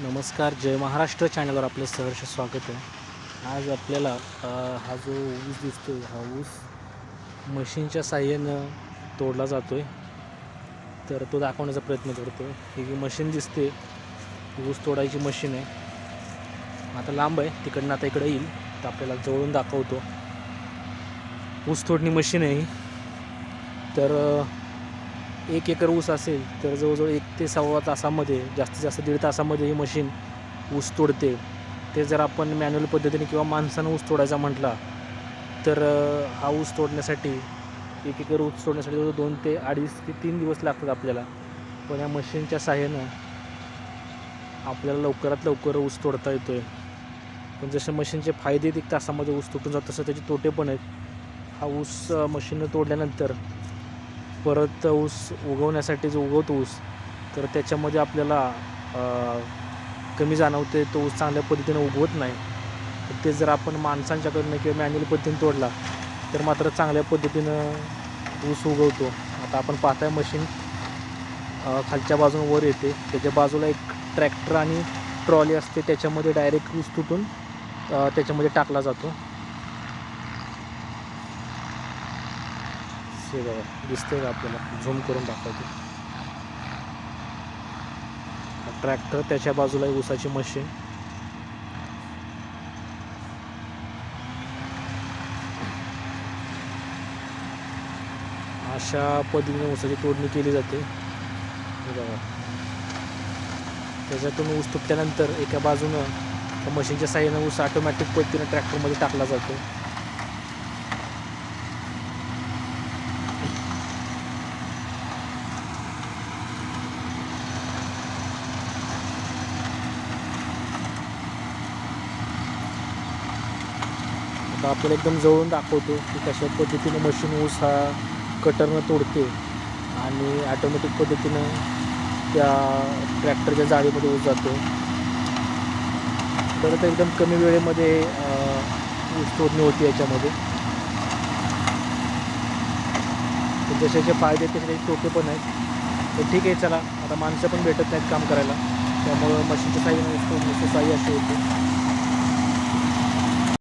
नमस्कार जय महाराष्ट्र चॅनलवर आपलं सहर्ष स्वागत आहे. आज आपल्याला हा जो ऊस दिसतो आहे हा ऊस मशीनच्या साह्यानं तोडला जातो आहे तर तो दाखवण्याचा प्रयत्न करतो आहे ही जी मशीन दिसते ऊस तोडायची मशीन आहे. आता लांब आहे तिकडनं आता इकडे येईल. तर आपल्याला जवळून दाखवतो. ऊस तोडणी मशीन आहे ही. तर एक एकर ऊस असेल तर जवळजवळ एक ते सव्वा तासामध्ये जास्तीत जास्त दीड तासामध्ये ही मशीन ऊस तोडते. ते जर आपण मॅन्युअल पद्धतीने किंवा माणसानं ऊस तोडायचा म्हटला तर हा ऊस तोडण्यासाठी एक एकर ऊस तोडण्यासाठी जवळ दोन ते अडीच ते तीन दिवस लागतात आपल्याला. पण या मशीनच्या साह्यानं आपल्याला लवकरात लवकर ऊस तोडता येतो आहे पण जसे मशीनचे फायदे एक तासामध्ये ऊस तुटून जात तसं त्याचे तोटे पण आहेत. हा ऊस मशीननं तोडल्यानंतर परत ऊस उगवण्यासाठी जो उगवतो ऊस तर त्याच्यामध्ये आपल्याला कमी जाणवते तो ऊस चांगल्या पद्धतीने उगवत नाही. तर ते जर आपण माणसांच्याकडनं किंवा मॅन्युअल पद्धतीने तोडला तर मात्र चांगल्या पद्धतीनं ऊस उगवतो. आता आपण पाहताय मशीन खालच्या बाजून वर येते. त्याच्या बाजूला एक ट्रॅक्टर आणि ट्रॉली असते. त्याच्यामध्ये डायरेक्ट ऊस तुटून त्याच्यामध्ये टाकला जातो. हे बघा दिसतंय का आपल्याला. झूम करून दाखवतो. ट्रॅक्टर त्याच्या बाजूला आहे ऊसाची मशीन. अशा पद्धतीने ऊसाची तोडणी केली जाते. हे बघा. त्याच्यातून ऊस तुटल्यानंतर एका बाजूनं त्या मशीनच्या साह्यानं ऊस ऑटोमॅटिक पद्धतीनं ट्रॅक्टरमध्ये टाकला जातो. तर आपल्याला एकदम जवळून दाखवतो की कशा पद्धतीनं मशीन ऊस हा कटरनं तोडते आणि ॲटोमॅटिक पद्धतीनं त्या ट्रॅक्टरच्या जाळीमध्ये ऊस जातो. तर आता एकदम कमी वेळेमध्ये ऊस तोडणी होती याच्यामध्ये. तर जसे जे फायदे तसे काही तोटे पण आहेत. तर ठीक आहे चला. आता माणसं पण भेटत नाहीत काम करायला. त्यामुळं मशीनच्या साह्याने ऊस तोडण्याचं साह्य असे होते.